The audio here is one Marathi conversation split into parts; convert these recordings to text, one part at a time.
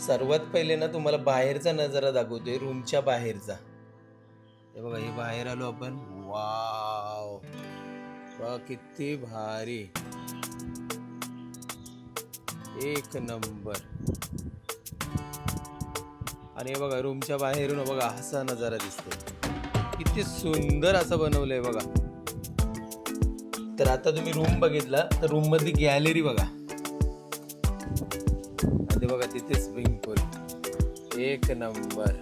सर्वात पहिले ना तुम्हाला बाहेरचा नजारा दाखवतोय रूमच्या बाहेरचा. हे बघा हे बाहेर आलो आपण. वाव! बघा किती भारी. एक नंबर. आणि हे बघा रूमच्या बाहेरून बघा असा नजारा दिसतोय. किती सुंदर असं बनवलंय बघा. तर आता तुम्ही रूम बघितला तर रूम मधली गॅलरी बघा. तिथे स्विमिंग पूल एक नंबर.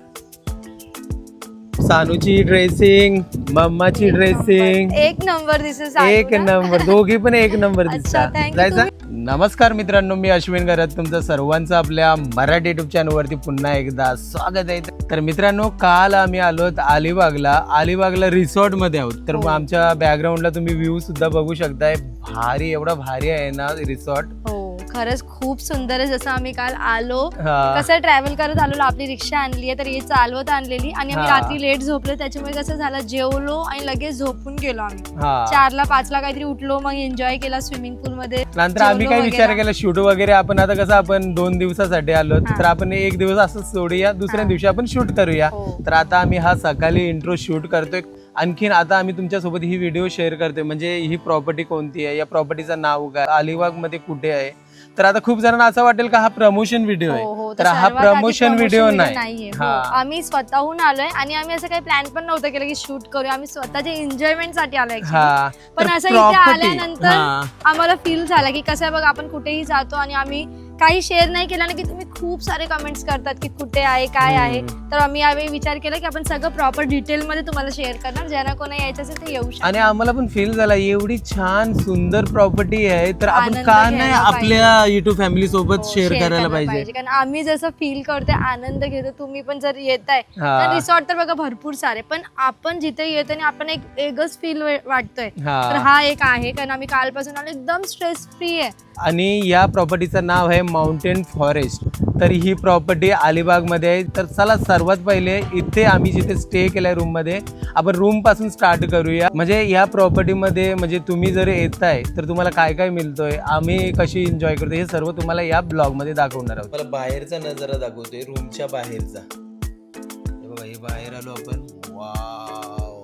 सानूची ड्रेसिंग मम्माची ड्रेसिंग एक नंबर दिसेल एक नंबर. दोघी पण एक नंबर दिसतात. नमस्कार मित्रांनो मी अश्विन करत तुमचं सर्वांचं आपल्या मराठी युट्यूब चॅनल वरती पुन्हा एकदा स्वागत आहे. तर मित्रांनो काल आम्ही आलो अलिबागला. अलिबागला रिसॉर्टमध्ये आहोत. तर मग हो. आमच्या बॅकग्राऊंडला तुम्ही व्ह्यू सुद्धा बघू शकताय. भारी एवढा भारी आहे ना रिसॉर्ट. हो. खरंच खूप सुंदर आहे. जसं आम्ही काल आलो हा. कसं ट्रॅव्हल करत आलो आपली रिक्षा आणली आहे तर ही चालवत आणलेली. आणि आम्ही हा. रात्री लेट झोपलो त्याच्यामुळे कसं झालं जेवलो आणि लगेच झोपून गेलो आम्ही. हा. चारला पाचला काहीतरी उठलो मग एन्जॉय केला स्विमिंग पूल मध्ये. नंतर आम्ही जेवलो काय विचार वगैरे. केला शूट वगैरे आपण आता कसं आपण दोन दिवसासाठी आलो हा. तर आपण एक दिवस असंच सोडूया दुसऱ्या हा. दिवशी आपण शूट करूया. हो. तर आता आम्ही हा सकाळी इंट्रो शूट करतोय. आणखीन आता आम्ही तुमच्यासोबत ही व्हिडिओ शेअर करतोय. म्हणजे ही प्रॉपर्टी कोणती आहे? या प्रॉपर्टीचं नाव काय? अलिबागमध्ये कुठे आहे? तर आता खूप जणांना असं वाटेल का हा प्रमोशन व्हिडिओ हो, आहे हो. तर हा सर्वात आधी प्रमोशन व्हिडिओ नाही नाहीये. हो. हा आम्ही स्वतःहून आलोय आणि आम्ही असं काही प्लॅन पण नव्हतं केलं की शूट करूया आम्ही स्वतःच्या एन्जॉयमेंटसाठी आलोय actually. हा पण तर असं इथे property- आल्यानंतर हा. आम्हाला फील झाला की कसं आहे बघ आपण कुठेही जातो आणि आम्ही काही शेअर नाही केलं ना की तुम्ही खूप सारे कमेंट्स करतात की कुठे आहे काय आहे. तर आम्ही यावेळी विचार केला की आपण सगळं प्रॉपर डिटेल मध्ये तुम्हाला शेअर करणार. ज्यांना कोणा यायचं असेल ते येऊ शकतो आणि आम्हाला पण फील झाला एवढी छान सुंदर प्रॉपर्टी आहे तर आपण आनंद का नाही आपल्या युट्यूब फॅमिली सोबत हो, शेअर share करायला पाहिजे. कारण आम्ही जसं फील करतोय आनंद घेतो तुम्ही पण जर येताय हा. तर रिसॉर्ट तर बघा भरपूर सारे. पण आपण जिथे येतो आणि आपण एक वेगळंच फील वाटतोय. तर हा हा एक आहे. कारण आम्ही कालपासून आलो एकदम स्ट्रेस फ्री आहे. आणि या प्रॉपर्टीचं नाव आहे माउंटेन फॉरेस्ट तर ही प्रॉपर्टी अलिबागमध्ये आहे. तर चला सर्वात पहिले इथे आम्ही जिथे स्टे केलाय रूममध्ये आपण रूमपासून स्टार्ट करूया. म्हणजे या प्रॉपर्टीमध्ये म्हणजे तुम्ही जर येताय तर तुम्हाला काय काय मिळतोय आम्ही कशी एन्जॉय करतो हे सर्व तुम्हाला या ब्लॉगमध्ये दाखवणार आहोत. मला बाहेरचा नजारा दाखवतोय रूमच्या बाहेरचा. हे बघा हे बाहेर आलो आपण. वाव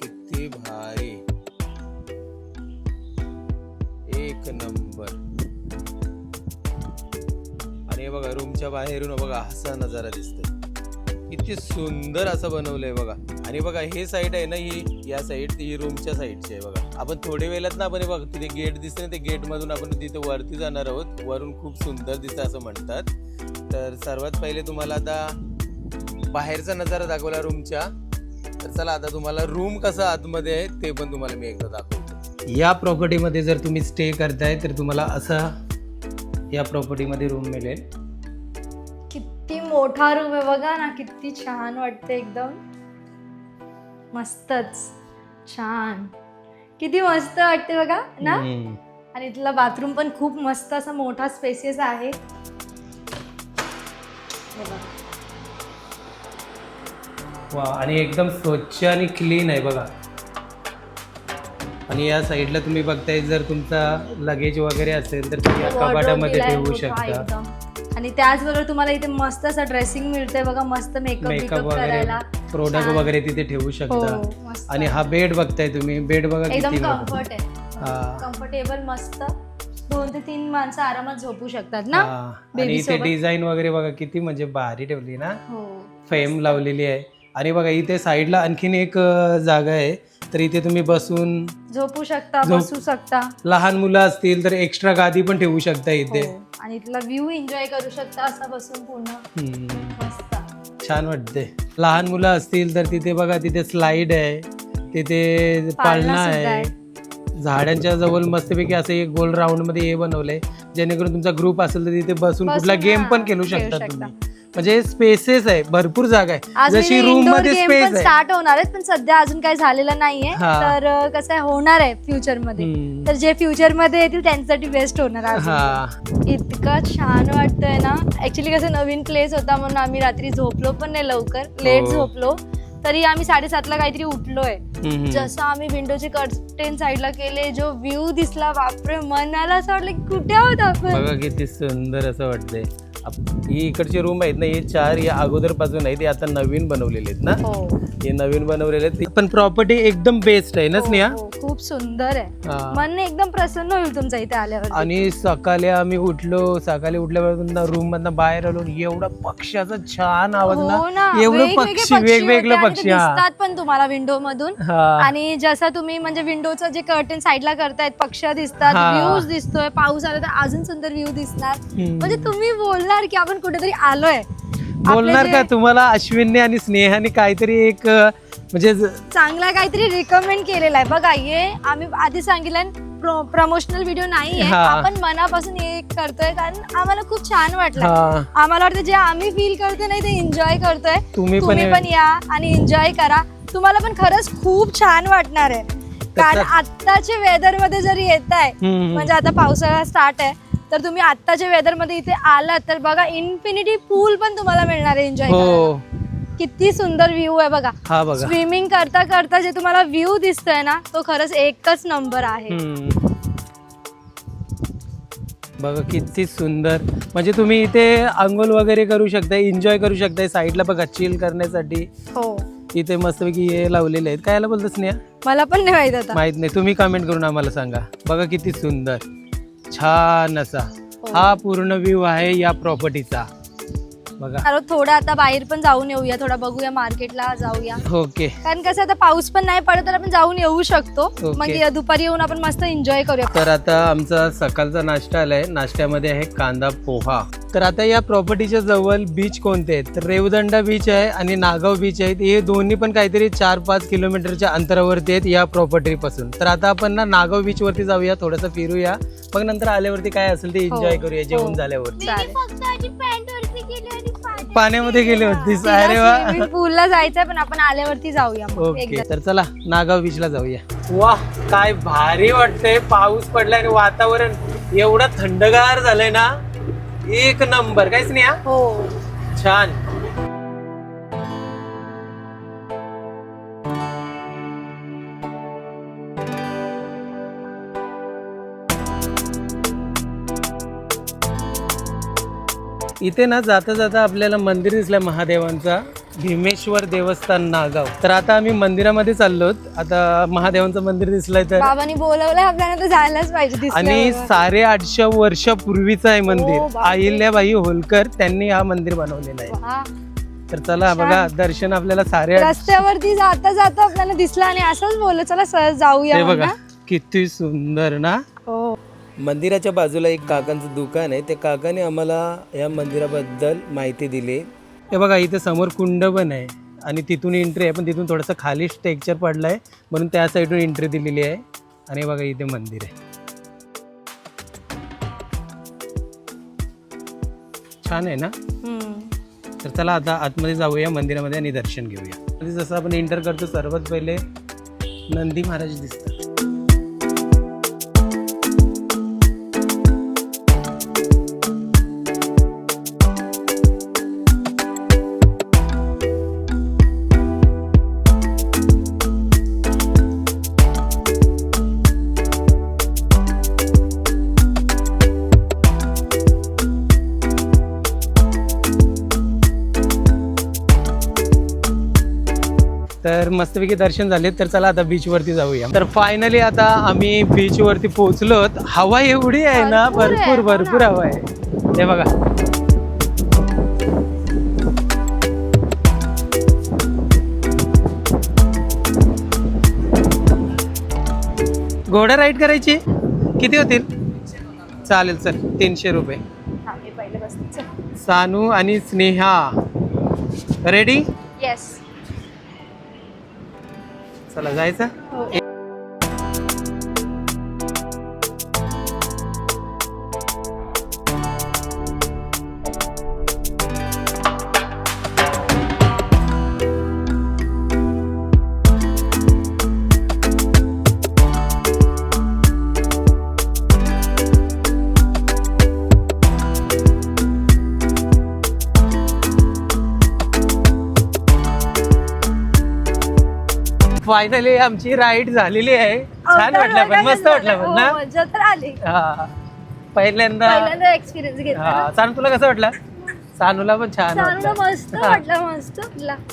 किती भारी. नंबर. आणि हे बघा रूमच्या बाहेरून बघा असा नजारा दिसतोय. किती सुंदर असं बनवलंय बघा. आणि बघा हे साईड आहे ना ही या साईड ही रूमच्या साईडची आहे बघा. आपण थोडे वेळात ना आपण बघ बघा तिथे गेट दिसते ना ते गेट मधून आपण तिथे वरती जाणार आहोत. वरून खूप सुंदर दिसतं असं म्हणतात. तर सर्वात पहिले तुम्हाला आता बाहेरचा नजारा दाखवला रूमच्या तर चला आता तुम्हाला रूम कसा आतमध्ये आहे ते पण तुम्हाला मी एकदा दाखवतो. या प्रॉपर्टीमध्ये जर तुम्ही स्टे करताय तर तुम्हाला असा या प्रॉपर्टीमध्ये रूम मिळेल. किती मोठा रूम आहे बघा ना किती छान वाटते एकदम. मस्तच. छान. किती मस्त वाटते बघा ना. आणि इथला बाथरूम पण खूप मस्त असा मोठा स्पेसियस आहे. वा आणि एकदम स्वच्छ आणि क्लीन आहे बघा. आणि या साईडला तुम्ही बघताय जर तुमचा लगेज वगैरे असेल तर तुम्ही या कपाटामध्ये ठेवू शकता. आणि त्याचबरोबर तुम्हाला इथे मस्त असं ड्रेसिंग मिळतंय बगा मस्त मेकअप मेकअप वगैरे प्रोडक्ट. वगैरे तिथे ठेवू हो शकता आणि हा बेड बघताय तुम्ही बेड बघा एकदम किती. कम्फर्ट हा. आहे कम्फर्टेबल मस्त दोन ते तीन माणसं आरामात झोपू शकतात ना हा. आणि इथे. डिझाईन वगैरे बघा किती म्हणजे भारी ठेवली ना हो फेम लावलेली आहे आणि बघा इथे साईडला आणखीन एक जागा आहे तर इथे तुम्ही बसून झोपू शकता झोप- बसू शकता. लहान मुलं असतील तर एक्स्ट्रा गादी पण ठेवू शकता इथे. हो. आणि इथला व्ह्यू एन्जॉय करू शकता असा बसून पूर्ण. हम्म. मस्त. छान वाटते लहान मुलं असतील तर तिथे बघा तिथे स्लाइड आहे तिथे पाळणा पाळणा सुद्धा आहे. झाडांच्या जवळ मस्तपैकी असं एक गोल राऊंडमध्ये हे बनवलंय. जेणेकरून तुमचा ग्रुप असेल तर तिथे बसून बसून, कुठला गेम हा, पण खेळू खेळू शकता शकता. तुम्ही म्हणजे स्पेसेस आहे भरपूर जागा आहे. आज जशी रूममध्ये स्पेस आहे. स्टार्ट होणार आहेत पण सध्या अजून काही झालेलं नाहीये. तर कसं आहे होणार आहे फ्युचरमध्ये. तर जे फ्युचरमध्ये येतील त्यांच्यासाठी बेस्ट होणार आहे. हा. इतकं छान वाटतंय ना. ऍक्च्युली कसं नवीन प्लेस होता म्हणून आम्ही रात्री झोपलो पण नाही लवकर. लेट हो. झोपलो. तरी आम्ही साडेसातला काहीतरी उठलोय. जसं आम्ही विंडोचे कर्टेन साईडला केले जो व्ह्यू दिसला बापरे मनाला असं वाटलं कुठे आहोत आपण? किती सुंदर असं वाटतंय. ही इकडचे रूम आहेत ना हे चार या अगोदरपासून आहेत आता नवीन बनवलेले आहेत ना. हो. हे नवीन बनवलेले आहेत. पण प्रॉपर्टी एकदम बेस्ट आहे ना हो, स्नेहा? हो, खूप सुंदर आहे. मन एकदम प्रसन्न होईल तुमच्या इथे आल्यावर आणि सकाळी आम्ही उठलो सकाळी उठल्यापासून रूम मधनं बाहेर आलो एवढा पक्ष्याचा छान आवाज ना. एवढं पक्षी वेगवेगळे पक्षी दिसतात पण तुम्हाला विंडो मधून. आणि जसं तुम्ही म्हणजे विंडोचं जे कर्टन साईडला करतायत पक्ष दिसतात. व्ह्यूज दिसतोय पाऊस आला तर अजून सुंदर व्ह्यू दिसणार. म्हणजे तुम्ही बोलणार की आपण कुठेतरी आलोय. बोलणार का तुम्हाला अश्विनने आणि स्नेहाने काहीतरी एक अं, म्हणजे ज- चांगला काहीतरी रिकमेंड केलेला आहे. बघा हे आम्ही आधी सांगितलं प्रमोशनल व्हिडिओ नाहीये. हा. आपण मनापासून हे करतोय कारण आम्हाला खूप छान वाटलं. हा. आम्हाला वाटतं जे आम्ही फील करतोय नाही ते एन्जॉय करतोय. तुम्ही पण तुम्ही पण या आणि एन्जॉय करा. तुम्हाला पण खरंच खूप छान वाटणार आहे. कारण आत्ताच्या वेदरमध्ये जर येत आहे हम्म. म्हणजे आता पावसाळा स्टार्ट आहे तर तुम्ही आत्ताच्या वेदरमध्ये इथे आलात तर बघा इन्फिनिटी पूल पण तुम्हाला मिळणार आहे एन्जॉय हो. किती सुंदर व्ह्यू आहे बघा. हा बघा. स्विमिंग करता करता जे तुम्हाला व्ह्यू दिसतोय ना तो खरंच एकच नंबर आहे. हम्म. बघा किती सुंदर. म्हणजे तुम्ही इथे आंघोळ वगैरे करू शकताय एन्जॉय करू शकताय साईडला बघा चिल करण्यासाठी. हो. इथे मस्तपैकी हे लावलेले आहेत. कायला बोलतो स्नेहा? मला पण नाही माहीत आता. माहीत नाही. तुम्ही कमेंट करून आम्हाला सांगा. बघा किती सुंदर. छान असा. हो. हा पूर्ण व्ह्यू आहे या प्रॉपर्टीचा बघा. अरे थोडं आता बाहेर पण जाऊन येऊया थोडा बघूया मार्केटला जाऊया. ओके. कारण कसं आता पाऊस पण नाही पडत तर आपण जाऊन येऊ शकतो. मग या दुपारी येऊन आपण मस्त एन्जॉय करूया. तर आता आमचा सकाळचा नाश्ता आलाय. नाश्त्यामध्ये आहे कांदा पोहा. तर आता या प्रॉपर्टीच्या जवळ बीच कोणते आहेत? तर रेवदंडा बीच आहे आणि नागाव बीच आहेत. हे दोन्ही पण काहीतरी चार पाच किलोमीटरच्या अंतरावरती आहेत या प्रॉपर्टी पासून. तर आता आपण ना नागाव बीच वरती जाऊया थोडंसं फिरूया. मग नंतर आल्यावरती काय असेल ते एन्जॉय हो, करूया हो. जेवण झाल्यावरती चालेल पाण्यामध्ये गेले होते अरे वा. पूलला जायचंय पण आपण आल्यावरती जाऊया ओके तर चला नागाव बीचला जाऊया. वा काय भारी वाटतंय. पाऊस पडलाय आणि वातावरण एवढं थंडगार झालंय ना. एक नंबर. काहीच नाही हा? हो छान. इथे ना जाता जाता आपल्याला मंदिर दिसलं महादेवांचा. भीमेश्वर देवस्थान नागाव तर आता आम्ही मंदिरामध्ये चाललोत आता महादेवांचं मंदिर दिसलंय तर बाबांनी बोलवलंय आपल्याला तर जायलाच पाहिजे आणि. साडे आठशे वर्षापूर्वीचं आहे हो, मंदिर बापरे. अहिल्याबाई होलकर त्यांनी हा मंदिर बनवलेलं आहे. तर चला. बघा दर्शन आपल्याला सारे रस्त्यावरती जाता जाता आपल्याला दिसला आणि असंच बोललो चला सहज जाऊया बघा. किती सुंदर ना हो मंदिराच्या बाजूला एक काकांचं दुकान आहे त्या काकाने आम्हाला या मंदिराबद्दल माहिती दिली हे बघा इथे समोर कुंड पण आहे आणि तिथून एंट्री आहे पण तिथून थोडंसं खाली स्ट्रक्चर पडलंय म्हणून त्या साईडून एंट्री दिलेली आहे. आणि बघा इथे मंदिर आहे. छान आहे ना. तर चला आता आतमध्ये जाऊया मंदिरामध्ये आणि दर्शन घेऊया. जसं आपण एंटर करतो सर्वात पहिले नंदी महाराज दिसतात. मस्तपैकी दर्शन झाले तर चला आता बीच वरती जाऊया. तर फायनली आता आम्ही बीच वरती पोहोचलोत. हवा एवढी आहे ना भरपूर हो. भरपूर हवा आहे. हे बघा. घोडा राईड करायची? किती होतील? चालेल चल. तीनशे रुपये. सानू आणि स्नेहा. रेडी येस जायचं? फायनली आमची राईड झालेली आहे. छान वाटलं पण मस्त वाटलं पण ना? हो, मजा तर आली. हा. पहिल्यांदा पहिल्यांदा एक्सपिरियन्स घेतला. हा. सांग तुला कसं वाटलं? सानूला पण छान चांगलं वाटलं. मस्त वाटलं मस्त.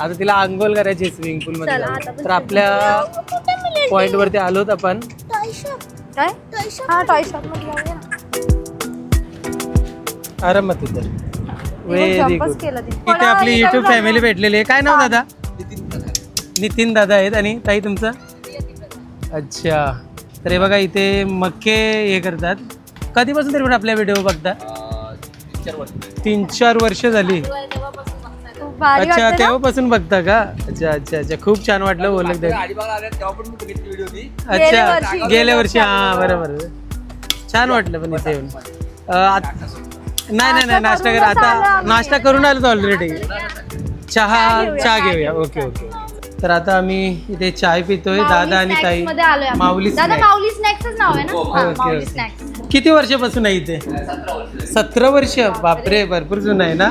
आता तिला आंघोळ करायची स्विमिंग पूल मध्ये चला, जाऊन. तर आपल्या? पॉइंट वरती आलोत आपण. काय? हा टॉय शॉपमध्ये जाऊया. ना. आरामात तिथे ती व्हेरी गुड केलं. इथे आपली युट्यूब. फॅमिली भेटलेली आहे. काय नाव दादा? नितीन दादा आहेत आणि ताई तुमचं? अच्छा. तर हे बघा इथे मक्के हे करतात. कधीपासून तरी पण आपल्या व्हिडिओ बघता? तीन चार वर्ष. झाली. अच्छा? तेव्हापासून बघता का? अच्छा अच्छा अच्छा. खूप छान वाटलं गेल्या अच्छा. गेल्या वर्षी. हा बरोबर. छान वाटलं पण इथे येऊन. नाही नाही नाही नाश्ता कर आता. नाश्ता करून आलो ऑलरेडी चहा चहा घेऊया. Okay okay. तर आता आम्ही इथे चाय पितोय दादा आणि ताई. मध्ये आलोय आपण. माऊली दादा. माऊली स्नॅक्सच नाव आहे ना? हा, माऊली. स्नॅक्स. किती वर्षापासून आहे इथे? सतरा वर्ष. बापरे. भरपूर जुनं आहे ना?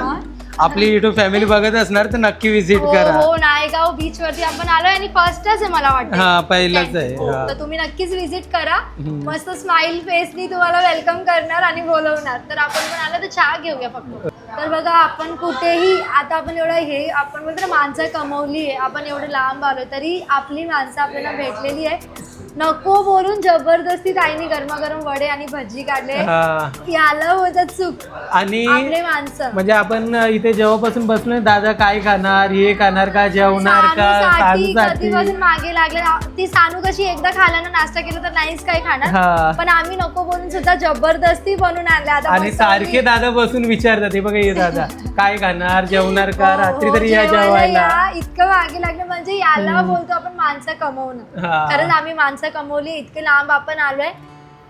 आपली युट्यूब फॅमिली बघत असणार तर नक्की विजिट हो करा. हो नायगाव बीच वरती आपण आलोय आणि फर्स्टच आहे मला वाटतं. हा पहिलाच आहे. तर तुम्ही नक्कीच विजिट करा. मस्त स्माइल फेसनी तुम्हाला वेलकम करणार आणि बोलवणार. तर आपण पण आलो तर चहा घेऊया फक्त. तर बघा आपण कुठेही आता आपण एवढं हे आपण बोलतो ना माणसं कमवली आहे आपण एवढं लांब आलो तरी आपली माणसं आपल्याला भेटलेली आहे. नको बोलून जबरदस्ती ताईने गरमागरम वडे आणि भजी काढले. हा. याला होतं चूक आणि आपले माणसं. म्हणजे आपण इथे जेव्हापासून बसलोय दादा काय खाणार हे खाणार का जेवणार का सानूसाठी सानूसाठी. कधीपासून मागे लागले ती सानू कशी एकदा खाल्यानं नाश्ता केला तर नाहीच काय खाणार. हा. पण आम्ही नको बोलून सुद्धा जबरदस्ती बनवून आणले आता आणि मस्त सारखे दादा बसून विचारतात हे बघा हे दादा. काय खाणार? जेवणार का? हो, रात्री तरी या जेवायला. इतकं मागे लागलं. म्हणजे याला बोलतो आपण माणसं कमवणं. कारण आम्ही माणसं कमवली इतके लांब आपण आलोय.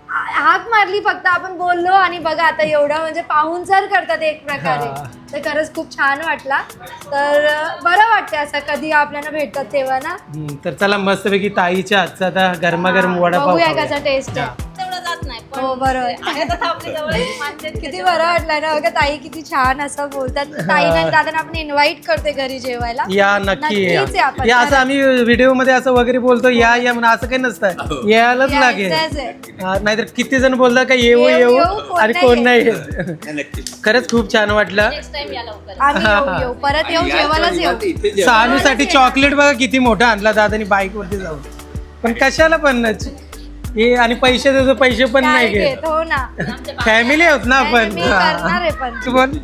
हाक मारली फक्त. आपण बोललो आणि बघा आता एवढं म्हणजे पाहुणचार करतात एक प्रकारे. तर खरंच खूप छान वाटला. तर बरं वाटतं असं कधी आपल्याला भेटतात तेव्हा ना. तर चला मस्तपैकी ताईच्या हातचा आता गरमागरम वडापाव बघूया. कसा टेस्ट आहे. हो बरोबर किती बरं वाटलं ना. बघा ताई किती छान असं बोलतात. ताईला आणि दादांना आपण इन्व्हाइट करते घरी जेवायला. या नक्की या नक्कीच या. आपण. या असं आम्ही व्हिडिओमध्ये असं वगैरे बोलतो या या म्हणून असं काही नसतं. यायलाच लागेल. यायचंच आहे. हा, नाहीतर किती जण बोलतात का येऊ येऊ, येऊ येऊ, कोण आणि नाही कोण नाही येत. खरंच खूप छान वाटलं. नेक्स्ट टाइम या लवकर आम्ही येऊ येऊ. परत येऊ जेवायलाच येऊ. सानूसाठी चॉकलेट बघा किती मोठं आणला दादानी बाईक वरती जाऊन. पण कशाला पण हे आणि पैसे देतो पैसे पण काय नाही घेत घेत. हो ना. फॅमिली आहोत ना नाही, आपण. मी करणार आहे पण. तू बोल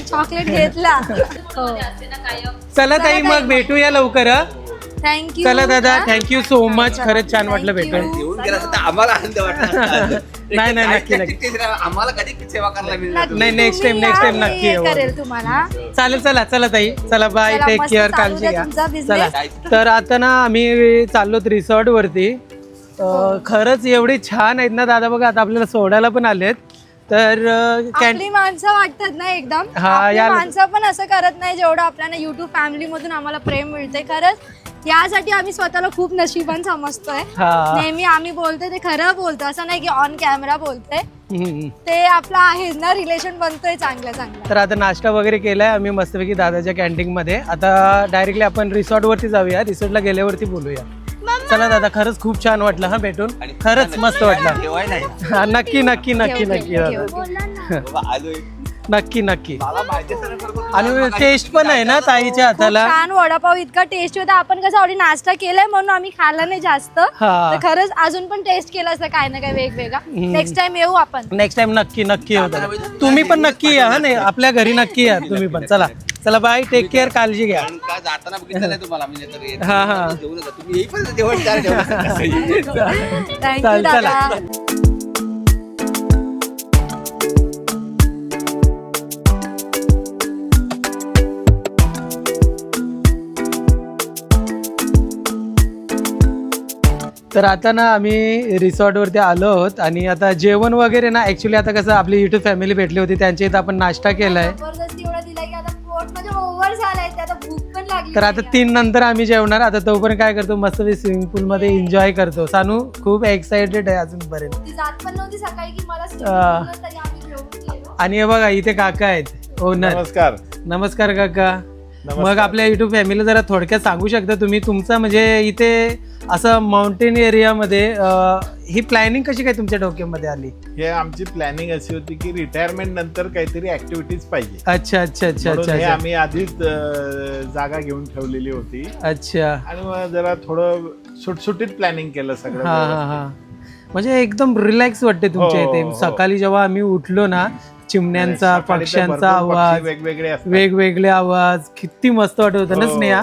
चॉकलेट घेतला. हो. कायम चला ताई मग भेटूया लवकर हं? थँक्यू चला दादा थँक्यू सो मच खरंच छान वाटलं Thank you. भेटून. येऊन गेला असं तर आम्हाला आनंद वाटला नाही, नाही, नक्की, नक्की. आम्हाला कधी सेवा करायला नाही, next time, next time नक्की येऊ. करेल तुम्हाला. चालेल चला चला ताई. चला बाय चला, टेक मस्त केअर चालू काळजी द्या घ्या. तुमचा चला. तर आता ना आम्ही चाललो रिसॉर्ट वरती खरंच एवढे छान आहेत ना दादा बघा आता आपल्याला सोडायला पण आलेत. तर कॅन- आपली माणसं वाटतात ना एकदम. हा, आपली यार- माणसं पण असं करत नाही जेवढं आपल्याला युट्यूब फॅमिली मधून आम्हाला प्रेम मिळते खरंच यासाठी आम्ही स्वतःला खूप नशिबान समजतोय. हा. नेहमी आम्ही बोलतोय ते खरं बोलतो असं नाही की ऑन कॅमेरा बोलतोय. हम्म. ते आपलं आहे ना रिलेशन बनतोय चांगलं चांगलं तर आता नाश्ता वगैरे केलाय आम्ही मस्तपैकी दादाच्या कॅन्टीन मध्ये. आता डायरेक्टली आपण रिसॉर्ट वरती जाऊया. रिसॉर्टला गेल्यावरती बोलूया. चला दादा खरंच खूप छान वाटलं हा भेटून. खरंच मस्त वाटलं. नाही. हा, नक्की नक्की नक्की ठेव, नक्की ठेव, दादा ठेव. बाबा आलोय नक्की नक्की. मला माहिती. आणि टेस्ट पण आहे ना ताईच्या खूप हाताला. छान वडापाव इतका टेस्ट होता. आपण कसं ऑलरेडी नाश्ता केलाय म्हणून आम्ही खाल्ला नाही जास्त. हा. तर खरंच अजून पण टेस्ट केलं असतं काय ना काय वेगवेगळा. नेक्स्ट टाइम येऊ आपण. नेक्स्ट टाइम नक्की नक्की होता तुम्ही पण नक्की या हा नाही आपल्या घरी नक्की या तुम्ही पण. चला. चला बाय टेक केअर काळजी घ्या कारण का जाताना बघितलं नाही तुम्हाला म्हणजे येत- हा, हा. जेवून जा. तुम्ही येईपर्यंत जेवण चार जेवण कसं येईल? थँक्यू चाल- चला. दादा तर आता ना आम्ही रिसॉर्ट वरती आलो आहोत आणि आता जेवण वगैरे ना ऍक्च्युली आता कसं आपली युट्यूब फॅमिली भेटली होती त्यांच्या इथं आपण नाश्ता केलाय जबरदस्ती एवढा दिला की आता ओव्हर झालाय ते आता भूक पण लागली तर आता. तीन नंतर आम्ही जेवणार. आता तोपर्यंत काय करतो मस्त स्विमिंग पूल मध्ये एन्जॉय करतो. सानू खूप एक्साइटेड आहे अजूनपर्यंत. ती जात पण नव्हती सकाळी की मला swimming हा. pool ला तरी आम्ही घेऊन गेलो. आणि हे बघा इथे काका आहेत. ओनर नमस्कार. नमस्कार काका. नमस्कार. मग आपल्या युट्यूब फॅमिली जरा थोडक्यात सांगू शकता तुम्ही? तुमचं म्हणजे इथे असं माउंटेन एरियामध्ये ही प्लॅनिंग कशी काय तुमच्या डोक्यामध्ये आली? हे आमची प्लॅनिंग अशी होती की रिटायरमेंट नंतर काहीतरी ऍक्टिव्हिटीज पाहिजे. अच्छा अच्छा अच्छा म्हणून अच्छा हे अच्छा. आम्ही आधीच अं, जागा घेऊन ठेवलेली होती. अच्छा. आणि मग जरा थोडं सुटसुटीत प्लॅनिंग केलं सगळं. हा हा व्यवस्थित. हा. म्हणजे एकदम रिलॅक्स वाटते तुमच्या हो, इथे. हो. सकाळी जेव्हा आम्ही उठलो ना चिमण्यांचा सकाळी तर पक्ष्यांचा भरपूर पक्षी आवाज वेगवेगळे असतात. वेगवेगळे आवाज किती मस्त वाटत होतं ना हो. स्नेहा?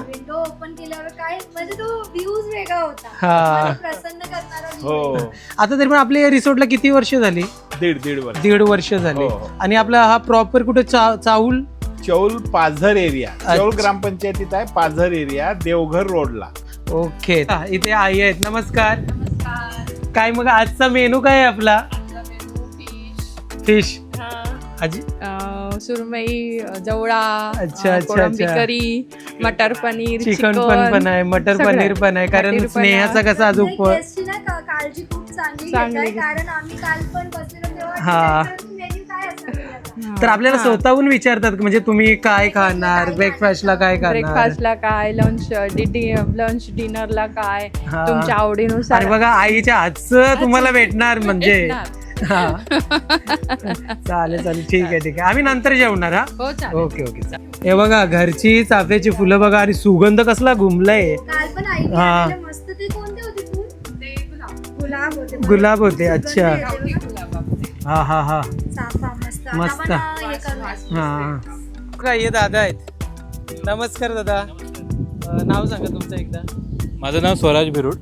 म्हणजे तो व्ह्यूज वेगळा होता. हा. मला प्रसन्न करणारा view हो. आता तरी पण आपल्या या रिसोर्टला किती वर्ष झाली? दीड दीड वर्ष. दीड वर्ष झाली. हो, हो. आणि आपला हा प्रॉपर कुठे चा- चाऊल? चौल पाझर एरिया. चौल. ग्रामपंचायतीत आहे पाझर एरिया देवघर रोडला. ओके. हा, इथे आई आहेत. नमस्कार. काय मग आजचा मेनू काय आहे आपला? फिश आजी अं, सुरमई जवळा अच्छा, अं, अच्छा, कोळंबी अच्छा. करी मटर पनीर चिकन पण पण आहे मटर सगळं पनीर. पण आहे कारण पनीर पण स्नेहाचा. कसा अजून प- guest ची ना का- काळजी खूप चांगली चांगली घेताय घेत- कारण आम्ही काल पण बसलेलो हा. तेव्हा मेन्यू काय असेल त्याचा? तर आपल्याला. स्वतःहून विचारतात की म्हणजे तुम्ही काय खाणार ब्रेकफास्टला काय खाणार ब्रेकफास्टला काय लंच लंच डिनरला काय हा. तुमच्या आवडीनुसार आणि बघा आईच्या हातचं तुम्हाला भेटणार म्हणजे भेटणार. हा. चालेल चालेल. ठीक आहे ठीक आहे. आम्ही नंतर जेवणार हा? हो चालेल. Okay okay. हे बघा घरची चाफ्याची फुलं बघा आणि सुगंध कसला घुमलाय. काल पण आईने हा. आणलेलं मस्त ते कोणते होते फुल गुलाब. होते. गुलाब अच्छा. हा हा हा. चाफा मस्त. आता मस्त. आपण, अं, हे करूया. हा. काय हे दादा आहेत? नमस्कार दादा. अं, नाव सांगा तुमचं एकदा. माझं नाव स्वराज भिरूड.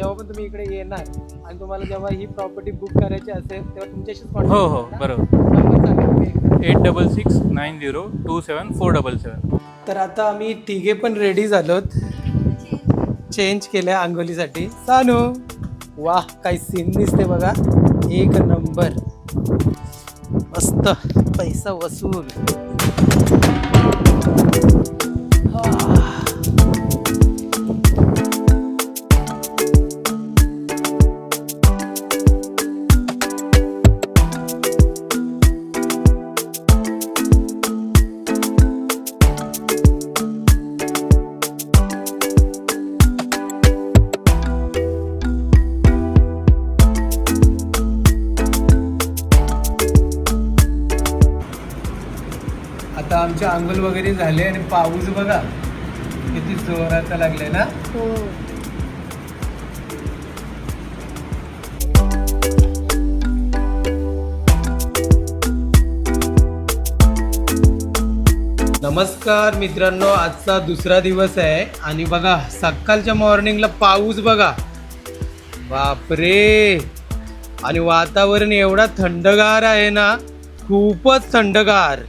जेव्हा पण तुम्ही इकडे येणार आणि तुम्हाला जेव्हा ही प्रॉपर्टी बुक करायची असेल तेव्हा तुमच्याशीच हो हो. बरोबर. नंबर सांगा. Eight double six nine zero two seven four double seven. तर आता आम्ही तिघे पण रेडी झालोत. चेंज केल्या आंघोलीसाठी सानू वाह काय सीन दिसते बघा. एक नंबर मस्त पैसा वसूल. पाऊस बघा. किती जोराचा लागलाय ना? नमस्कार मित्रांनो आजचा दुसरा दिवस आहे. आणि बघा सकाळच्या मॉर्निंगला पाऊस बघा. बापरे! आणि वातावरण एवढा थंडगार आहे ना खूपच थंडगार.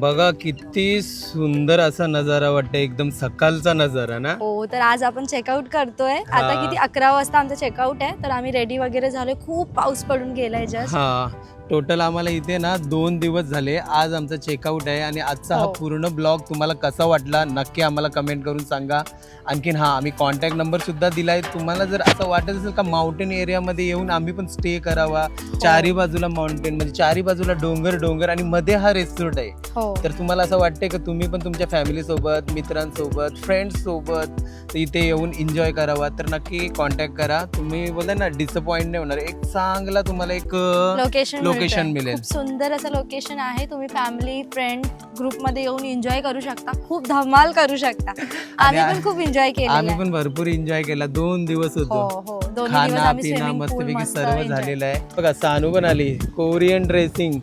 बघा किती सुंदर असा नजारा वाटतं एकदम सकाळचा नजारा ना? हो तर आज आपण चेकआउट करतोय. आता हा. किती अकरा वाजता आमचं चेकआउट आहे तर आम्ही रेडी वगैरे झालोय. खूप पाऊस पडून गेलाय जस्ट हा. टोटल आम्हाला इथे ना दोन दिवस झाले. आज आमचा चेकआउट आहे आणि आजचा हा हो. पूर्ण ब्लॉग तुम्हाला कसा वाटला नक्की आम्हाला कमेंट करून सांगा. आणखीन हा आम्ही कॉन्टॅक्ट नंबर सुद्धा दिलाय. तुम्हाला जर असं वाटत असेल का माउंटेन एरियामध्ये येऊन आम्ही पण स्टे करावा चारी बाजूला माउंटेन म्हणजे चारी बाजूला डोंगर डोंगर आणि मध्ये हा रेस्टॉरंट आहे. हो. तर तुम्हाला असं वाटतंय का तुम्ही पण तुमच्या फॅमिली सोबत मित्रांसोबत फ्रेंड्स सोबत इथे येऊन एन्जॉय करावा? तर नक्की कॉन्टॅक्ट करा. तुम्ही बोलता ना डिसअपॉइंट नाही होणार. एक चांगला तुम्हाला एक लोकेशन लोकेशन मिळेल. खूप सुंदर असं लोकेशन आहे. तुम्ही फॅमिली फ्रेंड ग्रुपमध्ये येऊन एन्जॉय करू शकता. खूप धमाल करू शकता. आम्ही पण खूप एन्जॉय केलेला आम्ही. पण भरपूर एन्जॉय केला. दोन दिवस हो होतो. हो दोन्ही दिवस खाना आम्ही पिना स्विमिंग पूल मस्तपैकी मस्त सर्व enjoy. झालेलं आहे. बघा सानू पण आली. कोरियन ड्रेसिंग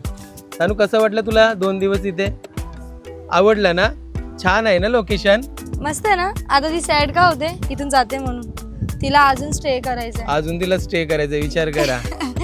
सानू कसं वाटलं तुला दोन दिवस इथे? आवडलं ना? छान आहे ना लोकेशन मस्त आहे ना? आता ती सॅड का होते? इथून जाते म्हणून. तिला अजून स्टे करायचंय. अजून तिला स्टे करायचा विचार करा.